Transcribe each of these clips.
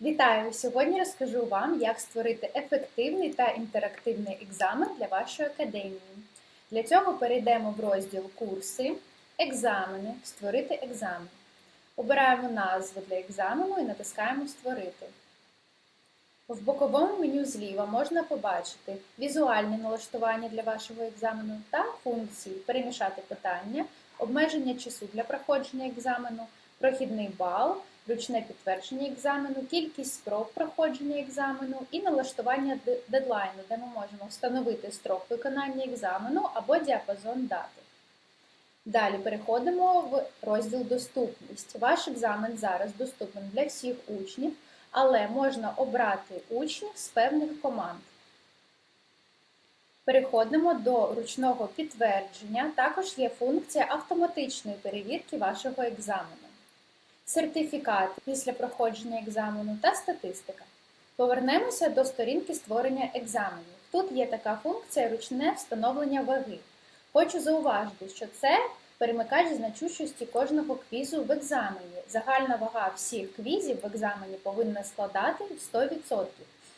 Вітаю! Сьогодні розкажу вам, як створити ефективний та інтерактивний екзамен для вашої академії. Для цього перейдемо в розділ Курси, Екзамени, Створити екзамен. Обираємо назву для екзамену і натискаємо Створити. В боковому меню зліва можна побачити візуальні налаштування для вашого екзамену та функції перемішати питання, обмеження часу для проходження екзамену, прохідний бал, ручне підтвердження екзамену, кількість спроб проходження екзамену і налаштування дедлайну, де ми можемо встановити строк виконання екзамену або діапазон дати. Далі переходимо в розділ Доступність. Ваш екзамен зараз доступен для всіх учнів, але можна обрати учнів з певних команд. Переходимо до ручного підтвердження. Також є функція автоматичної перевірки вашого екзамену сертифікат після проходження екзамену та статистика. Повернемося до сторінки створення екзаменів. Тут є така функція ручне встановлення ваги. Хочу зауважити, що це перемикач значущості кожного квізу в екзамені. Загальна вага всіх квізів в екзамені повинна складати 100%.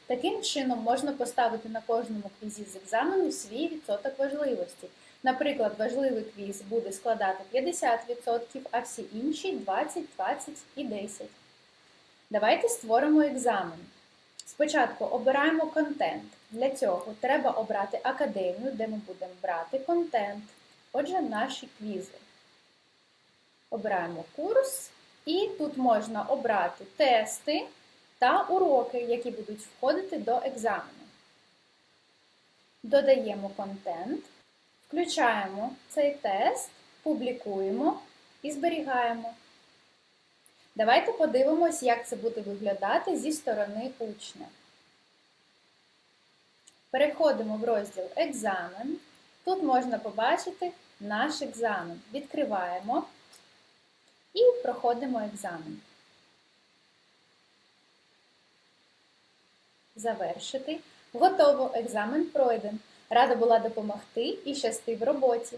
Таким чином можна поставити на кожному квізі з екзамену свій відсоток важливості. Наприклад, важливий квіз буде складати 50%, а всі інші 20, 20 і 10. Давайте створимо екзамен. Спочатку обираємо контент. Для цього треба обрати академію, де ми будемо брати контент. Отже, наші квізи. Обираємо курс, і тут можна обрати тести та уроки, які будуть входити до екзамену. Додаємо контент. Включаємо цей тест, публікуємо і зберігаємо. Давайте подивимось, як це буде виглядати зі сторони учня. Переходимо в розділ Екзамен. Тут можна побачити наш екзамен. Відкриваємо і проходимо екзамен. Завершити. Готово! Екзамен пройден. Рада була допомогти і щасти в роботі.